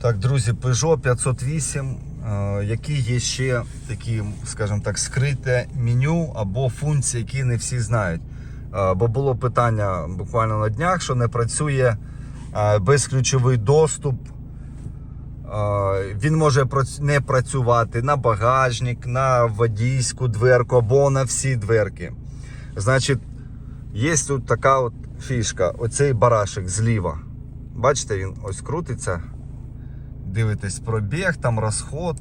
Так, друзі, Peugeot 508, е, які є ще такі, скажімо так, скрите меню або функції, які не всі знають. Е, Бо було питання буквально на днях, що не працює е, безключовий доступ. Він може не працювати на багажник, на водійську дверку або на всі дверки. Значить, є тут така от фішка, оцей барашек зліва. Бачите, він ось крутиться. Дивитесь пробіг, там розход.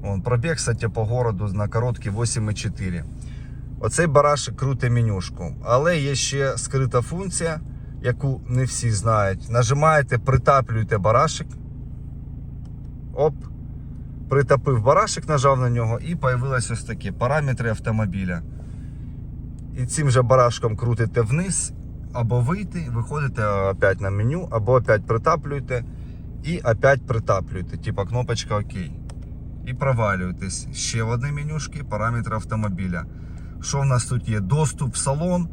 Вон, пробіг, кстати, по городу на короткий 8,4. Оцей барашек крутить менюшку. Але є ще скрита функція, яку не всі знають. Нажимаєте, притаплюєте барашек. Оп. Притопив барашек, нажав на нього і появилось ось такі параметри автомобіля. І цим же барашком крутите вниз, або вийти, виходите опять на меню, або опять притаплюєте і опять притаплюєте. Типа кнопочка ОК. І провалюєтесь. Ще в одне менюшки, параметри автомобіля. Що в нас тут є? Доступ в салон,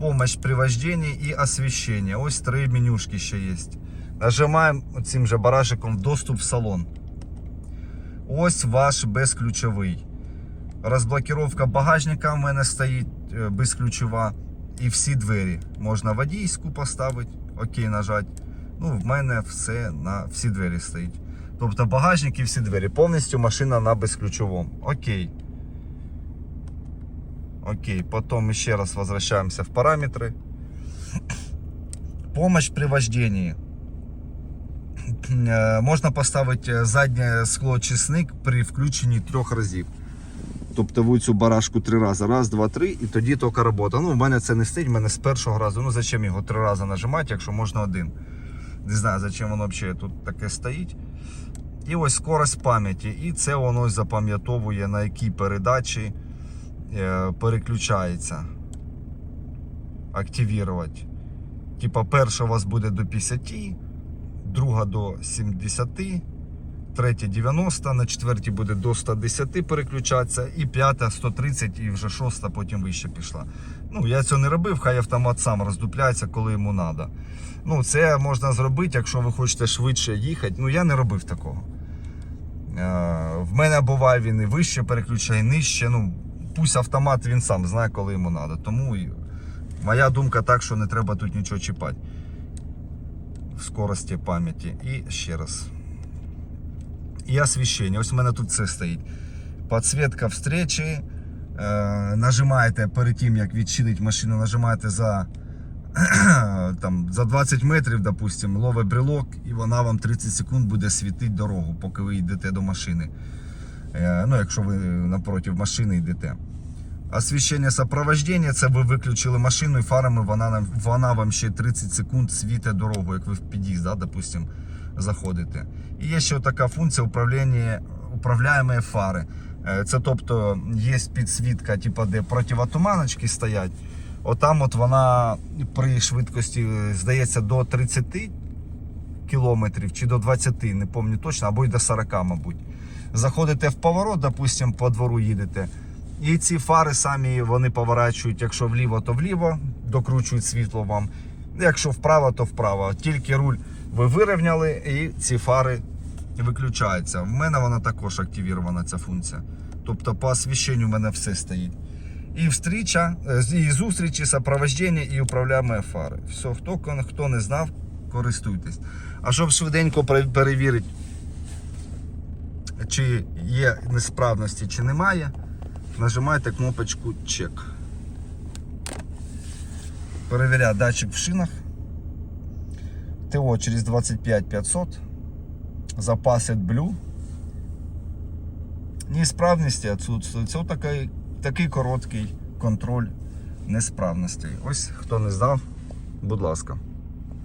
помощь при вождении і освіщення. Ось три менюшки ще є. Нажимаємо цим же барашиком доступ в салон. Ось ваш безключовий. Розблокировка багажника в мене стоїть е, безключова. І всі двері. Можна водійську поставити, окей, нажати. Ну, в мене все на всі двері стоїть. Тобто багажник і всі двері. Повністю машина на безключовому. Окей. Окей. Потім ще раз возвращаемся в параметри. Помощь при вождении. Е, Можна поставити заднє склоочисник при включенні трьох разів. Тобто ви цю барашку три рази. Раз, два, три, і тоді тільки робота. Ну, в мене це не стоїть, в мене з першого разу. Ну зачем його три рази нажимати, якщо можна один. Не знаю, зачем воно взагалі тут таке стоїть. І ось скорость пам'яті. І це воно запам'ятовує, на якій передачі е, переключається. Активірувати. Типа перша у вас буде до 50, друга до 70, третя 90, на четвертій буде до 110 переключатися, і п'ята 130, і вже шоста потім вище пішла. Ну, я цього не робив, хай автомат сам роздупляється, коли йому треба. Ну, це можна зробити, якщо ви хочете швидше їхати. Ну, я не робив такого. Е, В мене буває він і вище переключає, і нижче. Ну, пусть автомат він сам знає, коли йому треба. Тому моя думка так, що не треба тут нічого чіпати. В скорості пам'яті. І ще раз. І освіщення. Ось у мене тут це стоїть. Подсвітка встречі. Е, нажимаєте перед тим, як відчинить машину, нажимаєте за, там, за 20 метрів, допустим, ловить брелок, і вона вам 30 секунд буде світити дорогу, поки ви йдете до машини. Е, ну, якщо ви напроти машини йдете. Освіщення сопровождення, це ви виключили машину і фарами вона, вона вам ще 30 секунд світить дорогу, як ви в під'їзд, да, допустим, заходите. І є ще така функція управління, управляємої фари. Е, Це тобто є підсвітка, типу, де противотуманочки стоять. Отам от вона при швидкості, е, здається, до 30 кілометрів чи до 20, не пам'ятаю точно, або й до 40, мабуть. Заходите в поворот, допустим, по двору їдете. І ці фари самі вони поворачують, якщо вліво, то вліво, докручують світло вам. Якщо вправо, то вправо. Тільки руль ви вирівняли і ці фари виключаються. В мене вона також активірована, ця функція. Тобто по освіщенню в мене все стоїть. І встріча, і зустрічі, сопровождення і управляємо фари. Все, хто, хто не знав, користуйтесь. А щоб швиденько перевірити, чи є несправності, чи немає, нажимаєте кнопочку чек. Перевіряю датчик в шинах. ТО через 25 500. Запас AdBlue. Неісправності відсутствують. Це такий, такий короткий контроль несправностей. Ось хто не знав, будь ласка.